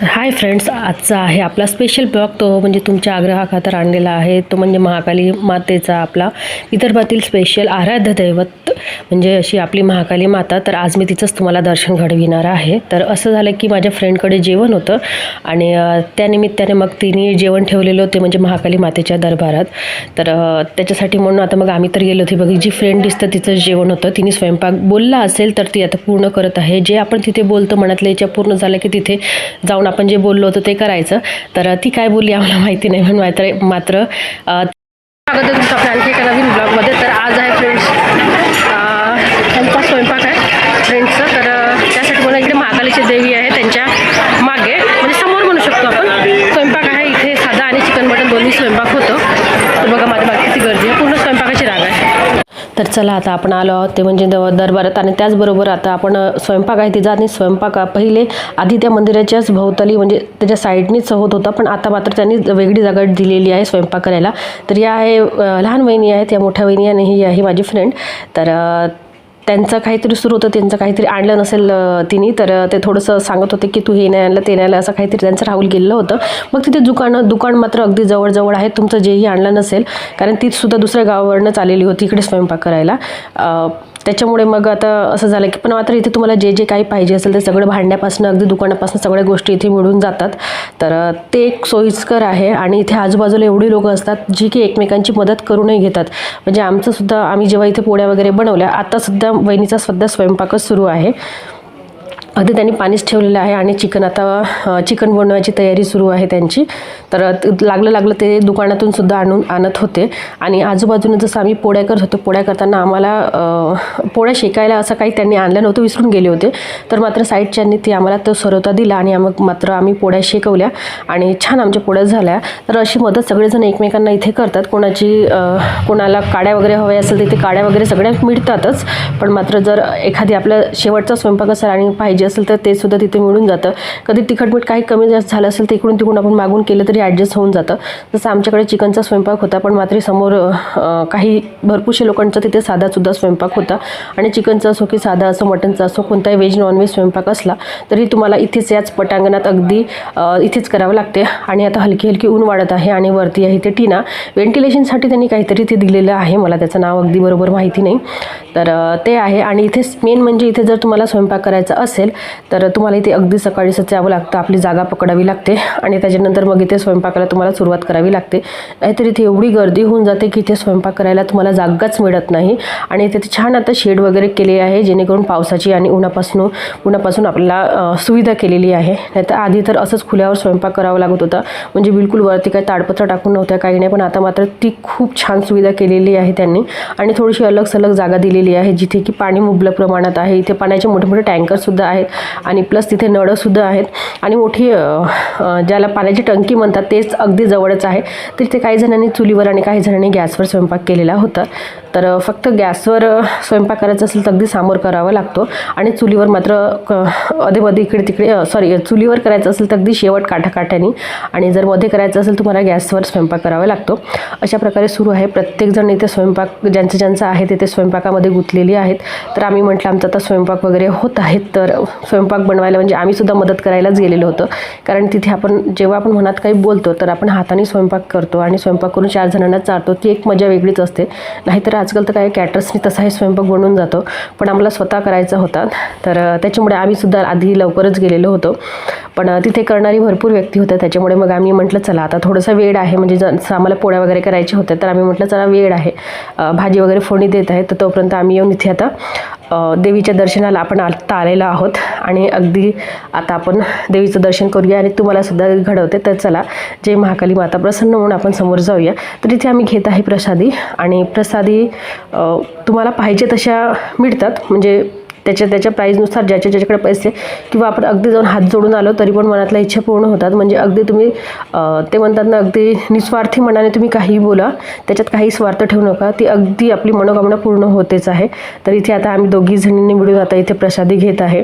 तर hi friends आजचा आहे आपला स्पेशल ब्लॉग तो म्हणजे तुमच्या आग्रहाखातर आणलेला आहे. तो म्हणजे महाकाली मातेचा आपला विदर्भातील स्पेशल आराध्य दैवत. म्हणजे अशी आपली महाकाली माता तर आज मी तिचंच तुम्हाला दर्शन घडविणार आहे. तर असं झालं की माझ्या फ्रेंडकडे जेवण होतं आणि त्यानिमित्ताने मग तिने जेवण ठेवलेलं होते म्हणजे महाकाली मातेच्या दरबारात. तर त्याच्यासाठी म्हणून आता मग आम्ही तर गेलो होते. बघ जी फ्रेंड दिसतं तिचं जेवण होतं तिने स्वयंपाक बोलला असेल तर ती आता पूर्ण करत आहे. जे आपण तिथे बोलतो मनातल्या याच्या पूर्ण झालं की तिथे जाऊन आपण जे बोललो होतो ते करायचं. तर ती काय बोलली आम्हाला माहिती नाही म्हणून मात्र मात्र स्वागत आहे तुमचं आपल्या आणखी एका नवीन ब्लॉगमध्ये तर आज आहे फ्रेंड्स स्वयंपाक स्वयंपाक आहे फ्रेंड्सचं तर त्यासाठी मला इकडे महाकालीची देवी आहे त्यांच्या मागे म्हणजे समोर म्हणू शकतो आपण स्वयंपाक आहे इथे साधा आणि चिकन मटन दोन्ही स्वयंपाक होतो तर बघा माझ्या मागे किती गर्दी आहे पूर्ण स्वयंपाकाची राग आहे तर चला आता आपण आलो आहोत. ते म्हणजे द- दरबारात आणि त्याचबरोबर आता आपण स्वयंपाक आहे तिचा आणि स्वयंपाक पहिले आधी त्या मंदिराच्याच भोवताली म्हणजे त्याच्या साईडनीच होत होता. पण आता मात्र त्यांनी वेगळी जागा दिलेली आहे स्वयंपाक करायला. तर या आहे लहान वहिनी आहेत या मोठ्या वहिनी आणि ही आहे माझी फ्रेंड तर त्यांचं काहीतरी सुरू होतं त्यांचं काहीतरी आणलं नसेल तिने तर ते थोडंसं सांगत होते की तू हे नाही आणलं ते नाही आणलं असं काहीतरी त्यांचं राहुल गेलेलं होतं. मग तिथे दुकानं दुकान मात्र अगदी जवळजवळ आहे तुमचं जेही आणलं नसेल कारण ती सुद्धा दुसऱ्या गावावरनंच आलेली होती इकडे स्वयंपाक करायला. त्याच्यामुळे मग आता असं झालं की पण मात्र इथे तुम्हाला जे जे काही पाहिजे असेल ते सगळं भांड्यापासून अगदी दुकानापासून सगळ्या गोष्टी इथे मिळून जातात. तर ते एक सोयीस्कर आहे आणि इथे आजूबाजूला एवढी लोकं असतात जी की एकमेकांची मदत करूनही घेतात. म्हणजे आमचंसुद्धा आम्ही जेव्हा इथे पोळ्या वगैरे बनवल्या आत्तासुद्धा वहिनीचा सध्या स्वयंपाकच सुरू आहे. आधी त्यांनी पाणीच ठेवलेलं आहे आणि चिकन आता चिकन बनवायची तयारी सुरू आहे त्यांची. तर लागलं लागलं ते दुकानातून सुद्धा आणून आणत होते. आणि आजूबाजूने जसं आम्ही पोळ्या करत होतो पोळ्या करताना आम्हाला पोळ्या शेकायला असं काही त्यांनी आणलं नव्हतं विसरून गेले होते. तर मात्र साईडच्यांनी ते आम्हाला तो सरवता दिला आणि मग मात्र आम्ही पोळ्या शेकवल्या आणि छान आमच्या पोळ्या झाल्या. तर अशी मदत सगळेजण एकमेकांना इथे करतात. कोणाची कोणाला काड्या वगैरे हव्या असेल तर ते काड्या वगैरे सगळ्या मिळतातच. पण मात्र जर एखादी आपला शेवटचा स्वयंपाक असेल आणि पाहिजे असेल तर ते सुद्धा तिथे मिळून जातं. कधी तिखट मीठ काही कमी जास्त झालं असेल तर इकडून तिकडून आपण मागून केलं तरी ॲडजस्ट होऊन जातं. जसं आमच्याकडे चिकनचा स्वयंपाक होता पण मात्र समोर काही भरपूरशे लोकांचा तिथे साधासुद्धा स्वयंपाक होता. आणि चिकनचा असो की साधा असो मटनचा असो कोणताही व्हेज नॉनव्हेज स्वयंपाक असला तरी तुम्हाला इथेच याच पटांगणात अगदी इथेच करावं लागते. आणि आता हलकी हलकी ऊन वाढत आहे आणि वरती आहे ते टीना. व्हेंटिलेशनसाठी त्यांनी काहीतरी ते दिलेलं आहे. मला त्याचं नाव अगदी बरोबर माहिती नाही. तर ते आहे. आणि इथे मेन म्हणजे इथे जर तुम्हाला स्वयंपाक करायचा असेल तर तुम्हाला इथे अगदी सकाळीच यावं लागतं आपली जागा पकडावी लागते आणि त्याच्यानंतर मग इथे स्वयंपाकाला तुम्हाला सुरुवात करावी लागते. नाहीतर इथे एवढी गर्दी होऊन जाते की इथे स्वयंपाक करायला तुम्हाला जागाच मिळत नाही आणि इथे छान आता शेड वगैरे केले आहे जेणेकरून पावसाची आणि उन्हापासून उन्हापासून आपल्याला सुविधा केलेली आहे. नाहीतर आधी तर असंच खुल्यावर स्वयंपाक करावा लागत होता. म्हणजे बिलकुल वरती काही ताडपत्र टाकून नव्हत्या काही नाही. पण आता मात्र ती खूप छान सुविधा केलेली आहे त्यांनी आणि थोडीशी अलग सलग जागा दिलेली आहे जिथे की पाणी मुबलक प्रमाणात आहे. इथे पाण्याचे मोठे मोठे टँकरसुद्धा आहेत. आणि प्लस तिथे नळंसुद्धा आहेत. आणि मोठी ज्याला पाण्याची टंकी म्हणतात तेच अगदी जवळच आहे. तर तिथे काही जणांनी चुलीवर आणि काही जणांनी गॅसवर स्वयंपाक केलेला होता. तर फक्त गॅसवर स्वयंपाक करायचा असेल तर अगदी सामोर करावा लागतो. आणि चुलीवर मात्र क अधेमध्ये इकडे तिकडे सॉरी चुलीवर करायचं असेल तर अगदी शेवट काठाकाठ्याने आणि जर मध्ये करायचं असेल तुम्हाला गॅसवर स्वयंपाक करावा लागतो. अशा प्रकारे सुरू आहे. प्रत्येकजण इथे स्वयंपाक ज्यांचं ज्यांचं आहे ते स्वयंपाकामध्ये गुंतलेली आहेत. तर आम्ही म्हटलं आमचा आता स्वयंपाक वगैरे होत आहेत. तर स्वयंपाक बनवायला म्हणजे आम्हीसुद्धा मदत करायलाच गेलेलो होतो. कारण तिथे आपण जेव्हा आपण मनात काही बोलतो तर आपण हाताने स्वयंपाक करतो. आणि स्वयंपाक करून चार जणांना चारतो ती एक मजा वेगळीच असते. नाहीतर आजकाल तर काय कॅटर्सनी तसाही स्वयंपाक बनवून जातो पण आम्हाला स्वतः करायचा होता. तर त्याच्यामुळे आम्हीसुद्धा आधी लवकरच गेलेलो होतो. पण तिथे करणारी भरपूर व्यक्ती होत्या त्याच्यामुळे मग आम्ही म्हटलं चला आता थोडंसं वेळ आहे. म्हणजे जसं आम्हाला पोळ्या वगैरे करायचे होते तर आम्ही म्हटलं चला वेळ आहे. भाजी वगैरे फोडणी देत आहे. तर तोपर्यंत आम्ही येऊन इथे आता देवीच्या दर्शनाला आपण आत्ता आलेलो आहोत. आणि अगदी आता आपण देवीचं दर्शन करूया आणि तुम्हाला सुद्धा घडवते. तर चला जय महाकाली माता प्रसन्न म्हणून आपण समोर जाऊया. तर इथे आम्ही घेत आहे प्रसादी. आणि प्रसादी तुम्हाला पाहिजे तशा मिळतात. म्हणजे त्याच्या त्याच्या प्राईजनुसार ज्याच्या ज्याच्याकडे पैसे किंवा आपण अगदी जाऊन हात जोडून आलो तरी पण मनातल्या इच्छा पूर्ण होतात. म्हणजे अगदी तुम्ही ते म्हणतात ना अगदी निस्वार्थी मनाने तुम्ही काहीही बोला त्याच्यात काही स्वार्थ ठेवू नका. ती अगदी आपली मनोकामना पूर्ण होतेच आहे. तर इथे आता आम्ही दोघी जणींनी मिळून आता इथे प्रसादी घेत आहे.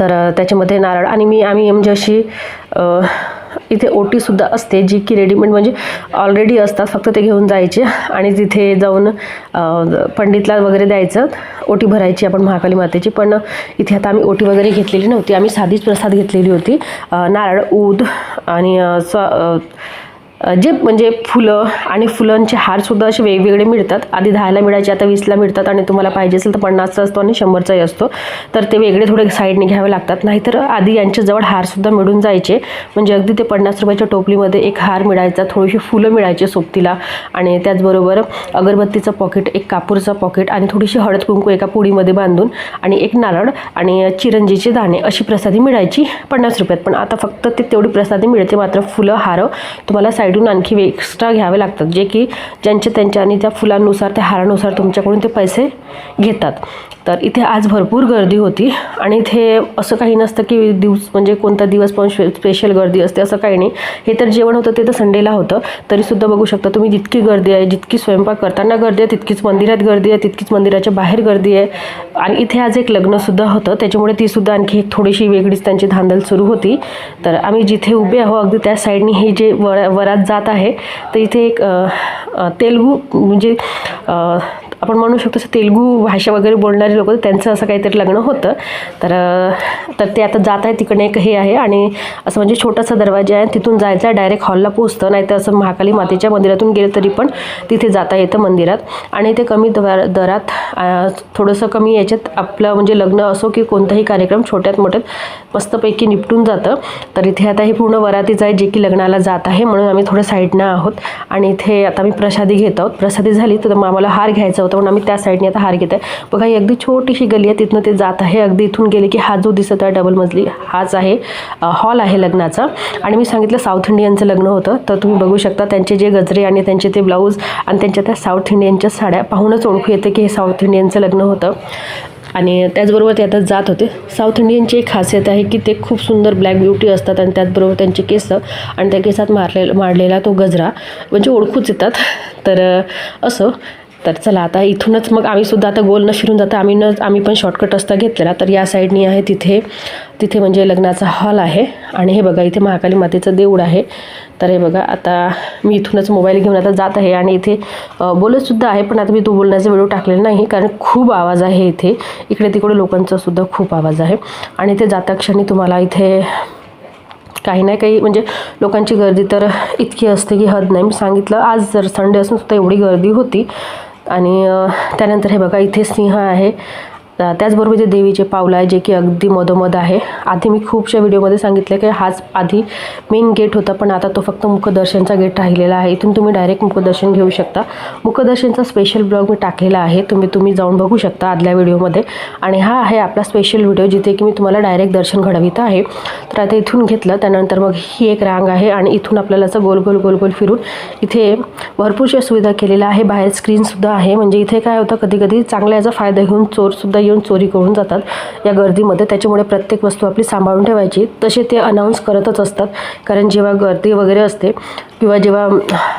तर त्याच्यामध्ये नारळ आणि मी आम्ही म्हणजे अशी इथे ओटीसुद्धा असते जी की रेडीमेड म्हणजे ऑलरेडी असतात फक्त ते घेऊन जायचे आणि तिथे जाऊन पंडितला वगैरे द्यायचं. ओटी भरायची आपण महाकाली मातेची पण इथे आता आम्ही ओटी वगैरे घेतलेली नव्हती. आम्ही साधीच प्रसाद घेतलेली होती. नारळ ऊद आणि स स्व जे म्हणजे फुलं आणि फुलांचे हारसुद्धा असे वेगवेगळे मिळतात. आधी दहायला मिळायचे आता वीसला मिळतात आणि तुम्हाला पाहिजे असेल तर पन्नासचा असतो आणि शंभरचाही असतो. तर ते वेगळे थोडे साईडने घ्यावे लागतात. नाहीतर आधी यांच्याजवळ हारसुद्धा मिळून जायचे. म्हणजे अगदी ते पन्नास रुपयाच्या टोपलीमध्ये एक हार मिळायचा थोडीशी फुलं मिळायची सोबतीला. आणि त्याचबरोबर अगरबत्तीचं पॉकेट एक कापूरचं पॉकेट आणि थोडीशी हळद कुंकू एका पुडीमध्ये बांधून आणि एक नारळ आणि चिरंजीचे दाणे अशी प्रसादी मिळायची पन्नास रुपयात. पण आता फक्त ते तेवढी प्रसादी मिळते मात्र फुलं हारं तुम्हाला साईड साईडून आणखी एक्स्ट्रा घ्यावे लागतात. जे की ज्यांच्या त्यांच्या आणि त्या फुलांनुसार त्या हारानुसार तुमच्याकडून ते पैसे घेतात. तर इथे आज भरपूर गर्दी होती आणि इथे असं काही नसतं की दिवस म्हणजे कोणता दिवस पण स्पेशल गर्दी असते असं काही नाही. हे तर जेवण होतं ते तर संडेला होतं. तरीसुद्धा बघू शकता तुम्ही जितकी गर्दी आहे जितकी स्वयंपाक करताना गर्दी आहे तितकीच मंदिरात गर्दी आहे तितकीच मंदिराच्या बाहेर गर्दी आहे. आणि इथे आज एक लग्नसुद्धा होतं. त्याच्यामुळे तीसुद्धा आणखी एक थोडीशी वेगळीच त्यांची धांदल सुरू होती. तर आम्ही जिथे उभे आहो अगदी त्या साईडनी हे जे वर वरात जात आहे तर इथे एक तेलगू म्हणजे आपण म्हणू शकतो असं तेलगू भाषा वगैरे बोलणारे लोक त्यांचं असं काहीतरी लग्न होतं. तर तर ते आता जात आहे तिकडे एक हे आहे आणि असं म्हणजे छोटासा दरवाजा आहे. तिथून जायचं आहे डायरेक्ट हॉलला पोचतं नाही तर असं महाकाली मातेच्या मंदिरातून गेलं तरी पण तिथे जाता येतं मंदिरात. आणि ते कमी दरा दरात थोडंसं कमी याच्यात आपलं म्हणजे लग्न असो की कोणताही कार्यक्रम छोट्यात मोठ्यात मस्तपैकी निपटून जातं. तर इथे आता हे पूर्ण वरातीच आहे जे की लग्नाला जात आहे म्हणून आम्ही थोडं साईडनं आहोत. आणि इथे आता मी प्रसादी घेत आहोत. प्रसादी झाली तर मग आम्हाला हार घ्यायचा होता. म्हणून आम्ही त्या साईडने आता हार घेत आहे बघा ही अगदी छोटीशी गली आहे. तिथनं ते जात आहे. अगदी इथून गेले की हा जो दिसत आहे डबल मजली हाच आहे हॉल आहे लग्नाचा. आणि मी सांगितलं साऊथ इंडियनचं लग्न होतं. तर तुम्ही बघू शकता त्यांचे जे गजरे आणि त्यांचे ते ब्लाऊज आणि त्यांच्या त्या साऊथ इंडियनच्या साड्या पाहूनच ओळखू येते की हे साऊथ इंडियनचं लग्न होतं. आणि त्याचबरोबर ते आता जात होते. साऊथ इंडियनची एक खासियत आहे की ते खूप सुंदर ब्लॅक ब्युटी असतात आणि त्याचबरोबर त्यांचे केस आणि त्या केसात मारले मारलेला तो गजरा म्हणजे ओळखूच येतात. तर असं. तर चला आता इथूनच मग आम्ही सुद्धा आता गोल न शिरून जाता. आम्ही न आम्ही पण शॉर्टकट रस्ता घेतलेला. तर या साईडनी आहे तिथे तिथे म्हणजे लग्नाचा हॉल आहे. आणि हे बघा इथे महाकाली मातेचं देऊळ आहे. तर हे बघा आता मी इथूनच मोबाईल घेऊन आता जात आहे. आणि इथे बोलतसुद्धा आहे पण आता मी तो बोलण्याचा व्हिडिओ टाकलेला नाही कारण खूप आवाज आहे इथे. इकडे तिकडे लोकांचा सुद्धा खूप आवाज आहे. आणि ते जाता क्षणी तुम्हाला इथे काही नाही काही म्हणजे लोकांची गर्दी तर इतकी असते की हद नाही. मी सांगितलं आज जर संडे असून सुद्धा एवढी गर्दी होती. आणि त्यानंतर हे बघा इथे सिंह आहे. त्याचबरोबर जे देवीचे पावलं आहे जे की अगदी मधोमध आहे. आधी मी खूपशा व्हिडिओमध्ये सांगितलं की हाच आधी मेन गेट होता पण आता तो फक्त मुखदर्शनचा गेट राहिलेला आहे. इथून तुम्ही डायरेक्ट मुखदर्शन घेऊ शकता. मुखदर्शनचा स्पेशल ब्लॉग मी टाकलेला आहे. तुम्ही तुम्ही जाऊन बघू शकता आदल्या व्हिडिओमध्ये. आणि हा आहे आपला स्पेशल व्हिडिओ जिथे की मी तुम्हाला डायरेक्ट दर्शन घडवित आहे. तर आता इथून घेतलं त्यानंतर मग ही एक रांग आहे आणि इथून आपल्याला असं गोल गोल गोल गोल फिरून इथे भरपूरशा सुविधा केलेल्या आहे. बाहेर स्क्रीनसुद्धा आहे. म्हणजे इथे काय होतं कधी कधी चांगला याचा फायदा घेऊन चोरसुद्धा येऊन चोरी करून जातात या गर्दीमध्ये. त्याच्यामुळे प्रत्येक वस्तू आपली सांभाळून ठेवायची. तसे ते अनाऊन्स करतच असतात. कारण जेव्हा गर्दी वगैरे असते किंवा जेव्हा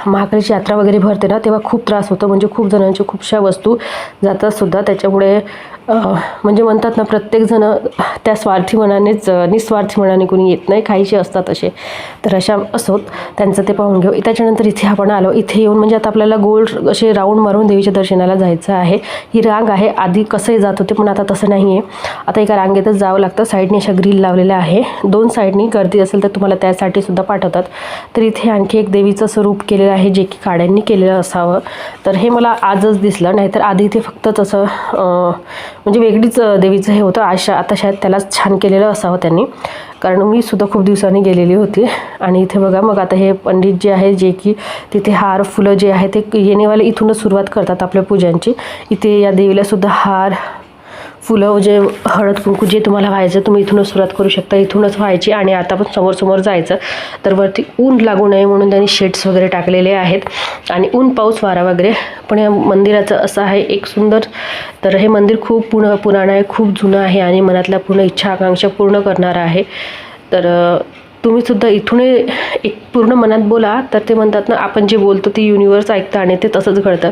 महाकाळीची यात्रा वगैरे भरते ना तेव्हा खूप त्रास होतो. म्हणजे खूप जणांच्या खूपशा वस्तू जातात सुद्धा. त्याच्यामुळे म्हणजे म्हणतात ना प्रत्येकजण त्या स्वार्थी मनानेच निस्वार्थी मनाने कोणी येत नाही. खायचे असतात असे. तर अशा असोत. त्यांचं ते पाहून घेऊ. त्याच्यानंतर इथे आपण आलो. इथे येऊन म्हणजे आता आपल्याला गोल असे राऊंड मारून देवीच्या दर्शनाला जायचं आहे. ही रांग आहे. आधी कसंही जात होते पण आता तसं नाही आहे आता एका रांगेतच जावं लागतं. साईडने अशा ग्रिल लावलेल्या आहे. दोन साईडनी गर्दी असेल तर तुम्हाला त्यासाठी सुद्धा पाठवतात. तर इथे आणखी एक देवीचं स्वरूप केलेलं आहे जे की काड्यांनी केलेलं असावं. तर हे मला आजच दिसलं. नाहीतर आधी इथे फक्त तसं म्हणजे वेगळीच देवीचं हे होतं. आशा आता शायद त्याला छान केलेलं असावं त्यांनी. कारण मी सुद्धा खूप दिवसांनी गेलेली होती. आणि इथे बघा मग आता हे पंडित जे आहे जे की तिथे हार फुलं जे आहे ते येणेवाले इथूनच सुरुवात करतात आपल्या पूजांची. इथे या देवीला सुद्धा हार फुलं जे हळद कुंकू जे तुम्हाला व्हायचं तुम्ही इथूनच सुरुवात करू शकता. इथूनच व्हायची आणि आता पण समोर समोर जायचं. तर वरती ऊन लागू नये म्हणून त्यांनी शेड्स वगैरे टाकलेले आहेत. आणि ऊन पाऊस वारा वगैरे. पण या मंदिराचं असं आहे एक सुंदर तर हे मंदिर खूप पुण पुराण आहे खूप जुनं आहे आणि मनातल्या पूर्ण इच्छा आकांक्षा पूर्ण करणारं आहे. तर तुम्हीसुद्धा तुम्ही सुद्धा इथून एक पूर्ण मनात बोला तर ते म्हणतात ना आपण जे बोलतो ते युनिवर्स ऐकतं आणि ते तसंच घडतं.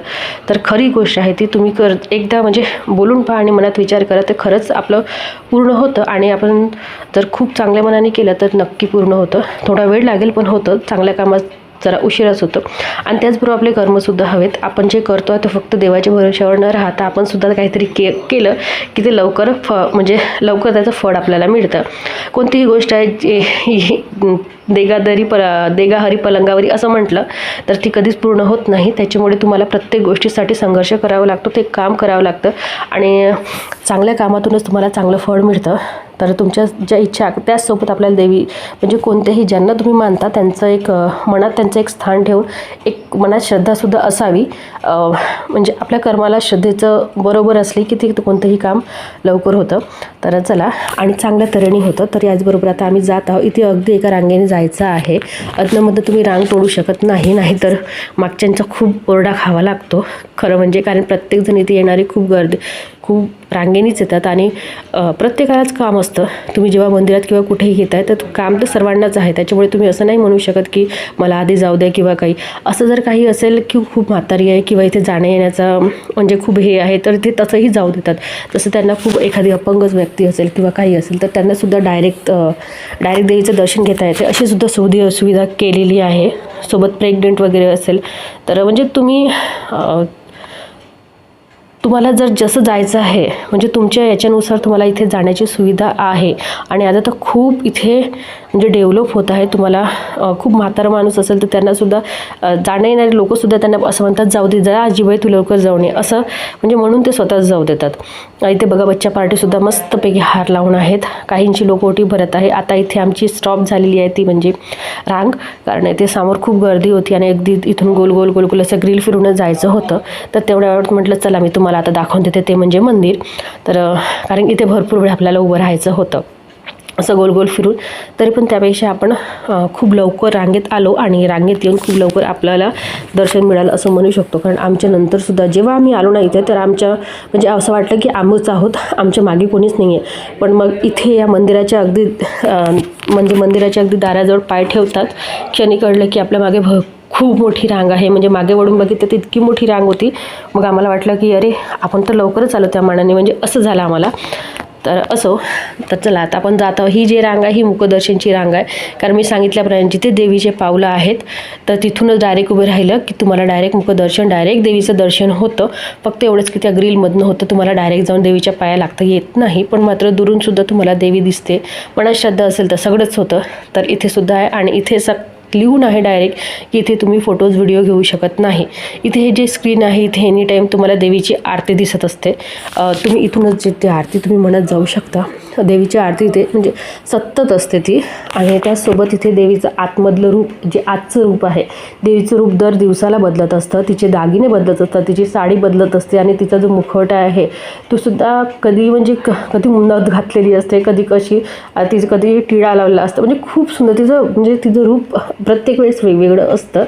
तर खरी गोष्ट आहे ती तुम्ही कर एकदा म्हणजे बोलून पहा आणि मनात विचार करा ते खरंच आपलं पूर्ण होतं आणि आपण जर खूप चांगल्या मनाने केलं तर नक्की पूर्ण होतं. थोडा वेळ लागेल पण होतं चांगल्या कामात जरा उशिराच होतो. आणि त्याचबरोबर आपले कर्मसुद्धा हवेत. आपण जे करतो आहे ते फक्त देवाच्या भरोश्यावर न राहता आपण सुद्धा काहीतरी के केलं की ते लवकर फ म्हणजे लवकर त्याचं फळ आपल्याला मिळतं. कोणतीही गोष्ट आहे जे देगादरी प देगाहरी पलंगावरी असं म्हटलं तर ती कधीच पूर्ण होत नाही. त्याच्यामुळे तुम्हाला प्रत्येक गोष्टीसाठी संघर्ष करावा लागतो ते काम करावं लागतं. आणि चांगल्या कामातूनच तुम्हाला चांगलं फळ मिळतं. तर तुमच्या ज्या इच्छा त्याचसोबत आपल्याला देवी म्हणजे कोणत्याही ज्यांना तुम्ही मानता त्यांचं एक मनात त्यांचं एक स्थान ठेवून एक मनात श्रद्धासुद्धा असावी. म्हणजे आपल्या कर्माला श्रद्धेचं बरोबर असली की ते कोणतंही काम लवकर होतं. तर चला आणि चांगल्या तऱ्हेने होतं. तर याचबरोबर आता आम्ही जात आहोत. इथे अगदी एका रांगेने जायचं आहे. अदनमध्ये तुम्ही रांग तोडू शकत नाही नाहीतर मागच्यांचा खूप ओरडा खावा लागतो. खरं म्हणजे कारण प्रत्येकजण इथे येणारी खूप गर्दी खूप रांगेनीच येतात आणि प्रत्येकालाच काम असतं. तुम्ही जेव्हा मंदिरात किंवा कुठेही घेताय तर काम तर सर्वांनाच आहे. त्याच्यामुळे तुम्ही असं नाही म्हणू शकत की मला आधी जाऊ द्या किंवा काही. असं जर काही असेल की खूप म्हातारी आहे किंवा इथे जाण्या येण्याचा म्हणजे खूप हे आहे तर ते तसंही जाऊ देतात. जसं त्यांना खूप एखादी अपंगच व्यक्ती असेल किंवा काही असेल तर त्यांनासुद्धा डायरेक्ट डायरेक्ट देवीचं दर्शन घेता येते. अशी सुद्धा सुविधा सुविधा केलेली आहे. सोबत प्रेग्नंट वगैरे असेल तर म्हणजे तुम्ही तुम्हाला जर जसं जायचं आहे म्हणजे तुमच्या याच्यानुसार तुम्हाला इथे जाण्याची सुविधा आहे. आणि आता तर खूप इथे म्हणजे डेव्हलप होत आहे. तुम्हाला खूप म्हातारा माणूस असेल तर त्यांनासुद्धा अ, जाण्या येणारे लोकंसुद्धा त्यांना असं म्हणतात जाऊ दे जा आजीबाई तू लवकर जाऊ नये. असं म्हणजे म्हणून ते स्वतःच जाऊ देतात. इथे बघा बच्चा पार्टीसुद्धा मस्तपैकी हार लावून आहेत. काहींची लोक ओटी भरत आहे. आता इथे आमची स्टॉप झालेली आहे ती म्हणजे रांग. कारण इथे समोर खूप गर्दी होती आणि अगदी इथून गोल गोल गोल गोल असं ग्रिल फिरूनच जायचं होतं. तर तेवढ्या वेळात म्हटलं चला मी तुम्हाला आता दाखवून देते ते म्हणजे मंदिर. तर कारण इथे भरपूर वेळ आपल्याला उभं राहायचं होतं. असं गोल गोल फिरून. तरी पण त्यापेक्षा आपण खूप लवकर रांगेत आलो आणि रांगेत येऊन खूप लवकर आपल्याला दर्शन मिळालं असं म्हणू शकतो. कारण आमच्या नंतरसुद्धा जेव्हा आम्ही आलो ना इथे तर आमच्या म्हणजे असं वाटलं की आम्हीच आहोत आमच्या मागे कोणीच नाही आहे पण मग इथे या मंदिराच्या अगदी म्हणजे मंदिराच्या अगदी दाराजवळ पाय ठेवतात. क्षणी कळलं की आपल्या मागे भ खूप मोठी रांग आहे. म्हणजे मागे वळून बघितलं तर इतकी मोठी रांग होती. मग आम्हाला वाटलं की अरे आपण तर लवकरच आलो त्या मानाने. म्हणजे असं झालं आम्हाला. तर असो. तर चला आता आपण जात. आहोत ही जी रांग आहे ही मुखदर्शनची रांग आहे. कारण मी सांगितल्याप्रमाणे जिथे देवीचे पावलं आहेत. तर तिथूनच डायरेक्ट उभे राहिलं की तुम्हाला डायरेक्ट मुखदर्शन डायरेक्ट देवीचं दर्शन होतं. फक्त एवढंच की त्या ग्रिलमधनं होतं. तुम्हाला डायरेक्ट जाऊन देवीच्या पाया लागता येत नाही. पण मात्र दुरूनसुद्धा तुम्हाला देवी दिसते. पण श्रद्धा असेल तर सगळंच होतं. तर इथे सुद्धा आहे आणि इथे सग लिहून आहे डायरेक्ट की इथे तुम्ही फोटोज व्हिडिओ घेऊ शकत नाही. इथे हे जे स्क्रीन आहे इथे एनी टाईम तुम्हाला देवीची आरती दिसत असते. तुम्ही इथूनच जे ती आरती तुम्ही म्हणत जाऊ शकता. देवीची आरती इथे म्हणजे सतत असते ती. आणि त्याचसोबत इथे देवीचं आतमधलं रूप जे आजचं रूप आहे देवीचं रूप दर दिवसाला बदलत असतं. तिचे दागिने बदलत असतात तिची साडी बदलत असते आणि तिचा जो मुखवटा आहे तो सुद्धा कधी म्हणजे क कधी उन्हात घातलेली असते कधी कशी तिचं कधी टिळा लावलेला असतं. म्हणजे खूप सुंदर तिचं म्हणजे तिचं रूप प्रत्येक वेळेस वेगवेगळं असतं.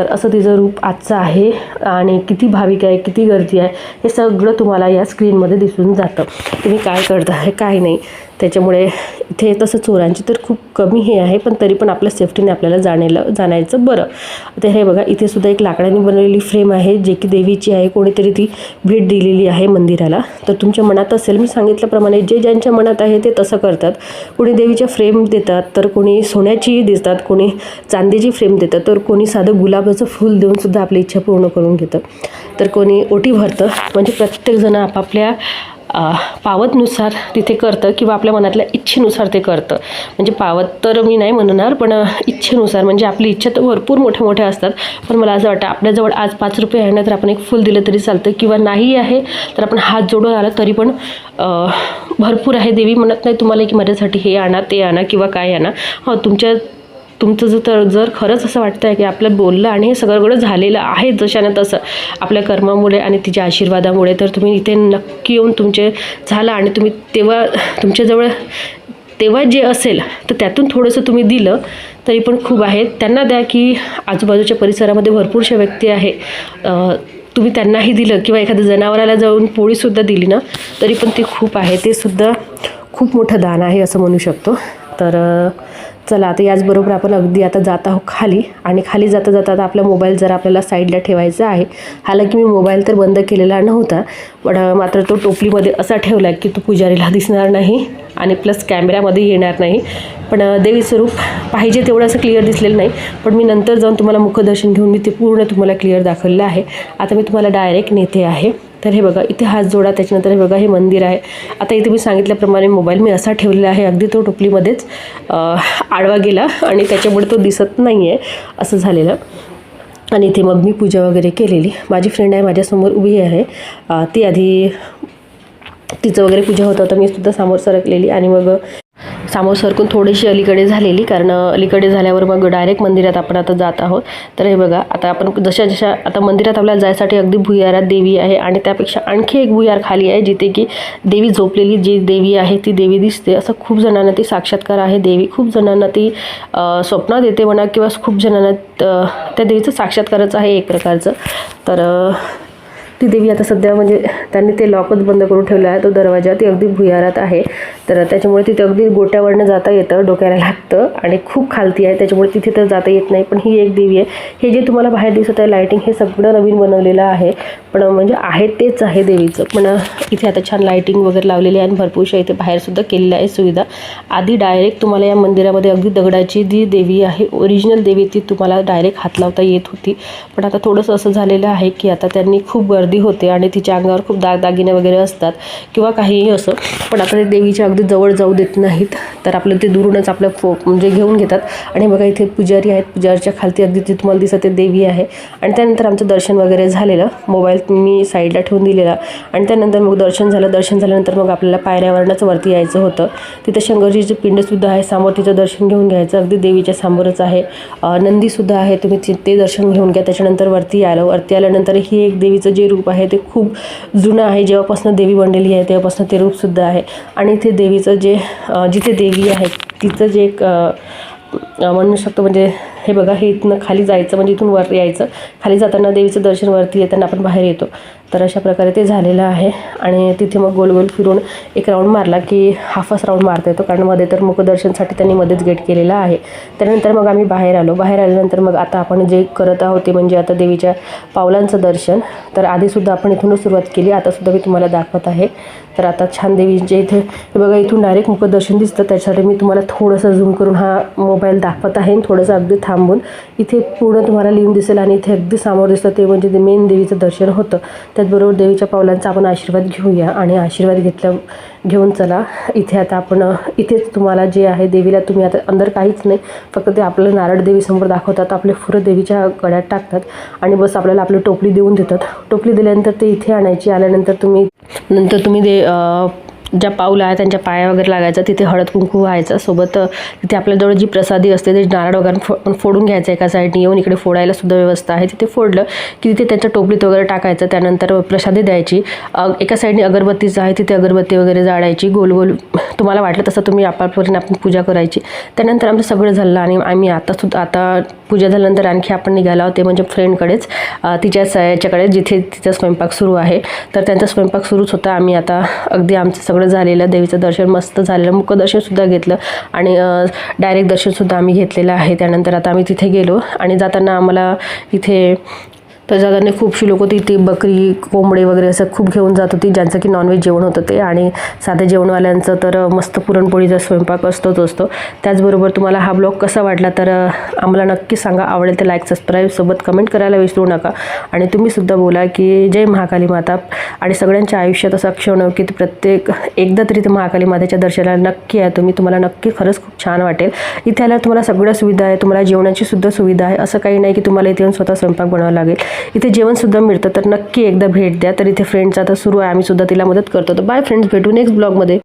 तर असं तिचं रूप आजचं आहे आणि किती भाविक आहे किती गर्दी आहे हे सगळं तुम्हाला या स्क्रीनमध्ये दिसून जातं. तुम्ही काय करता आहे काय नाही. त्याच्यामुळे इथे तसं चोरांची तर खूप कमी हे आहे पण तरी पण आपल्या सेफ्टीने आपल्याला जाण्याला जाण्याचं बरं. आता हे बघा इथे सुद्धा एक लाकडाने बनवलेली फ्रेम आहे जे की देवीची आहे. कोणीतरी ती भेट दिलेली आहे मंदिराला. तर तुमच्या मनात असेल मी सांगितल्याप्रमाणे जे ज्यांच्या मनात आहे ते तसं करतात. कोणी देवीच्या फ्रेम देतात तर कोणी सोन्याची देतात कोणी चांदीची फ्रेम देतात तर कोणी साधं गुलाबाचं फूल देऊन सुद्धा आपली इच्छा पूर्ण करून घेतं तर कोणी ओटी भरतं. म्हणजे प्रत्येकजण आपापल्या पावतनुसार तिथे करतं किंवा आपल्या मनातल्या इच्छेनुसार ते करतं. म्हणजे पावत तर मी नाही म्हणणार पण इच्छेनुसार म्हणजे आपली इच्छा तर भरपूर मोठ्या मोठ्या असतात. पण मला असं वाटतं आपल्याजवळ आज पाच रुपये आहे ना तर आपण एक फुल दिलं तरी चालतं. किंवा नाही आहे तर आपण हात जोडून आला तरी पण भरपूर आहे देवी. म्हणत नाही तुम्हाला की माझ्यासाठी हे आणा ते आणा किंवा काय आणा. हो तुमच्या तुमचं जर तर जर खरंच असं वाटतं आहे की आपलं बोललं आणि हे सगळं झालेलं आहे जशानं तसं आपल्या कर्मामुळे आणि तिच्या आशीर्वादामुळे तर तुम्ही इथे नक्की येऊन तुमचे झालं आणि तुम्ही तेव्हा तुमच्याजवळ तेव्हा जे असेल तर त्यातून थोडंसं तुम्ही दिलं तरी पण खूप आहे. त्यांना द्या की आजूबाजूच्या परिसरामध्ये भरपूरशा व्यक्ती आहे. तुम्ही त्यांनाही दिलं किंवा एखाद्या जनावराला जाऊन पोळीसुद्धा दिली ना तरी पण ती खूप आहे. ते सुद्धा खूप मोठं दान आहे असं म्हणू शकतो. तर चला आता याचबरोबर आपण अगदी आता जात आहोत खाली आणि खाली जाता जाता आता आपला मोबाईल जरा आपल्याला साईडला ठेवायचा आहे. हालाकी मी मोबाईल तर बंद केलेला नव्हता पण मात्र तो टोपलीमध्ये असा ठेवला की तो पुजारीला दिसणार नाही आणि प्लस कॅमेऱ्यामध्ये येणार नाही. पण देवी स्वरूप पाहिजे तेवढं असं क्लिअर दिसलेलं नाही पण मी नंतर जाऊन तुम्हाला मुखदर्शन घेऊन मी ते पूर्ण तुम्हाला क्लिअर दाखवलेलं आहे. आता मी तुम्हाला डायरेक्ट नेते आहे. तर हे बघा इथे हात जोडा त्याच्यानंतर हे बघा हे मंदिर आहे. आता इथे मी सांगितल्याप्रमाणे मोबाईल मी असा ठेवलेला आहे अगदी तो टोपलीमध्येच आडवा गेला आणि त्याच्यामुळे तो दिसत नाही आहे असं झालेलं. आणि इथे मग मी पूजा वगैरे केलेली. माझी फ्रेंड आहे माझ्यासमोर उभी आहे. ती आधी तिचं वगैरे पूजा होतं तर मी सुद्धा समोर सरकलेली आणि मग सामोर सरकून थोडीशी अलीकडे झालेली कारण अलीकडे झाल्यावर मग डायरेक्ट मंदिरात आपण आता जात आहोत. तर हे बघा आता आपण जशा जशा आता मंदिरात आपल्याला जायसाठी अगदी भुयारात देवी आहे आणि त्यापेक्षा आणखी एक भुयार खाली आहे जिथे की देवी झोपलेली जी देवी आहे ती देवी दिसते. असं खूप जणांना ती साक्षात्कार आहे. देवी खूप जणांना ती स्वप्न देते म्हणा किंवा खूप जणांना त्या देवीचं साक्षात्कारच आहे एक प्रकारचं. तर ती देवी आता सध्या म्हणजे त्यांनी ते लॉकच बंद करून ठेवला आहे तो दरवाजा ती अगदी भुयारात आहे. तर त्याच्यामुळे तिथे अगदी गोट्यावरनं जाता येतं डोक्याला लागतं आणि खूप खालती आहे. त्याच्यामुळे तिथे तर जाता येत नाही. पण ही एक देवी आहे. हे जे तुम्हाला बाहेर दिसत आहे लायटिंग हे सगळं नवीन बनवलेलं आहे. पण म्हणजे आहे तेच आहे देवीचं. पण इथे आता छान लायटिंग वगैरे लावलेली आहे आणि भरपूरशा इथे बाहेरसुद्धा केलेल्या आहे सुविधा. आधी डायरेक्ट तुम्हाला या मंदिरामध्ये अगदी दगडाची जी देवी आहे ओरिजिनल देवी ती तुम्हाला डायरेक्ट हात लावता येत होती. पण आता थोडंसं असं झालेलं आहे की आता त्यांनी खूप गर्दी होते आणि तिच्या अंगावर खूप दागदागिने वगैरे असतात किंवा काहीही असं. पण आता ते देवीच्या अगदी जवळ जाऊ देत नाहीत. तर आपलं ते दुरूनच आपलं फो म्हणजे घेऊन घेतात. आणि बघा इथे पुजारी आहेत. पुजारीच्या खालती अगदी ती तुम्हाला दिसत ते देवी आहे. आणि त्यानंतर आमचं दर्शन वगैरे झालेलं. मोबाईल मी साईडला ठेवून दिलेला. आणि त्यानंतर मग दर्शन झालं. दर्शन झाल्यानंतर मग आपल्याला पायऱ्यावरनंच वरती यायचं होतं. तिथं शंकरजीचं पिंडसुद्धा आहे. समोर तिचं दर्शन घेऊन घ्यायचं. अगदी देवीच्या समोरच आहे. नंदीसुद्धा आहे. तुम्ही ति- ते दर्शन घेऊन घ्या. त्याच्यानंतर वरती आलं वरती आल्यानंतर ही एक देवीचं जे रूप रूप आहे. ते खूप जुनं आहे. जेव्हापासून देवी बनलेली आहे तेव्हापासून ते रूपसुद्धा आहे. आणि इथे देवीचं जे जिथे देवी आहे तिचं जे एक म्हणू शकतो म्हणजे हे बघा हे इथनं खाली जायचं म्हणजे इथून वर यायचं. खाली जाताना देवीचं दर्शन वरती येताना आपण बाहेर येतो. तर अशा प्रकारे ते झालेलं आहे. आणि तिथे मग गोल गोल फिरून एक राऊंड मारला की हाफच राऊंड मारता येतो. कारण मध्ये तर मुखदर्शनसाठी त्यांनी मध्येच गेट केलेला आहे. त्यानंतर मग आम्ही बाहेर आलो. बाहेर आल्यानंतर मग आता आपण जे करत आहोत ते म्हणजे आता देवीच्या पावलांचं दर्शन. तर आधीसुद्धा आपण इथूनच सुरुवात केली. आतासुद्धा मी तुम्हाला दाखवत आहे. तर आता छान देवीचे इथे हे बघा इथून डायरेक्ट मुखदर्शन दिसतं. त्याच्यासाठी मी तुम्हाला थोडंसं झूम करून हा मोबाईल दाखवत आहे. आणि थोडंसं अगदी थांबून इथे पूर्ण तुम्हाला लिहून दिसेल आणि इथे अगदी समोर दिसतं ते म्हणजे मेन देवीचं दर्शन होतं. त्याचबरोबर देवीच्या पावलांचा आपण आशीर्वाद घेऊया आणि आशीर्वाद घेतल्या घेऊन चला. इथे आता आपण इथेच तुम्हाला जे आहे देवीला तुम्ही आता अंदर काहीच नाही फक्त ते आपलं नारळ देवीसमोर दाखवतात आपले फुरं देवीच्या गळ्यात टाकतात आणि बस आपल्याला आपली टोपली देऊन देतात. टोपली दिल्यानंतर ते इथे आणायची आल्यानंतर तुम्ही नंतर तुम्ही दे ज्या पाऊल आहे त्यांच्या पाया वगैरे लागायचा तिथे हळद कुंकू व्हायचा. सोबत तिथे आपल्याजवळ जी प्रसादी असते ते नारळ वगैरे फो फोडून घ्यायचं एका साईडने येऊन इकडे फोडायला सुद्धा व्यवस्था आहे. तिथे फोडलं की तिथे त्यांच्या टोपलीत वगैरे टाकायचं. त्यानंतर प्रसादी द्यायची. एका साईडने अगरबत्तीचं आहे तिथे अगरबत्ती वगैरे जाळायची. गोल गोल तुम्हाला वाटलं तसं तुम्ही आपापल्याने आपण पूजा करायची. त्यानंतर आमचं सगळं झालं आणि आम्ही आता सुद्धा आता पूजा झाल्यानंतर आणखी आपण निघालो आहोत. ते म्हणजे फ्रेंडकडेच तिच्या स- याच्याकडे जिथे तिचा स्वयंपाक सुरू आहे. तर त्यांचा स्वयंपाक सुरूच होता. आम्ही आता अगदी आमचं सगळं झालेलं देवीचं दर्शन मस्त झालेलं मुखदर्शनसुद्धा घेतलं आणि डायरेक्ट दर्शनसुद्धा आम्ही घेतलेलं आहे. त्यानंतर आता आम्ही तिथे गेलो आणि जाताना आम्हाला इथे तर जाताना खूपशी लोकं तिथे बकरी कोंबडे वगैरे असं खूप घेऊन जात होती ज्यांचं की नॉनव्हेज जेवण होतं ते. आणि साधे जेवणवाल्यांचं तर मस्त पुरणपोळीचा स्वयंपाक असतोच असतो. त्याचबरोबर तुम्हाला हा ब्लॉग कसा वाटला तर आम्हाला नक्की सांगा. आवडेल तर लाईक सबस्क्राईब सोबत कमेंट करायला विसरू नका. आणि तुम्हीसुद्धा बोला की जय महाकाली माता. आणि सगळ्यांच्या आयुष्यात असं क्षण की ते प्रत्येक एकदा तरी ते महाकाली मातेच्या दर्शनाला नक्की आहे तुम्ही तुम्हाला नक्की खरंच खूप छान वाटेल. इथे आल्यावर तुम्हाला सगळ्या सुविधा आहे. तुम्हाला जेवणाची सुद्धा सुविधा आहे. असं काही नाही की तुम्हाला इथे येऊन स्वतः स्वयंपाक बनवावा लागेल. इथे जेवणसुद्धा मिळतं तर नक्की एकदा भेट द्या. तर इथे फ्रेंड्स आता सुरू आहे आम्ही सुद्धा तिला मदत करतो. तर बाय फ्रेंड्स भेटू नेक्स्ट ब्लॉगमध्ये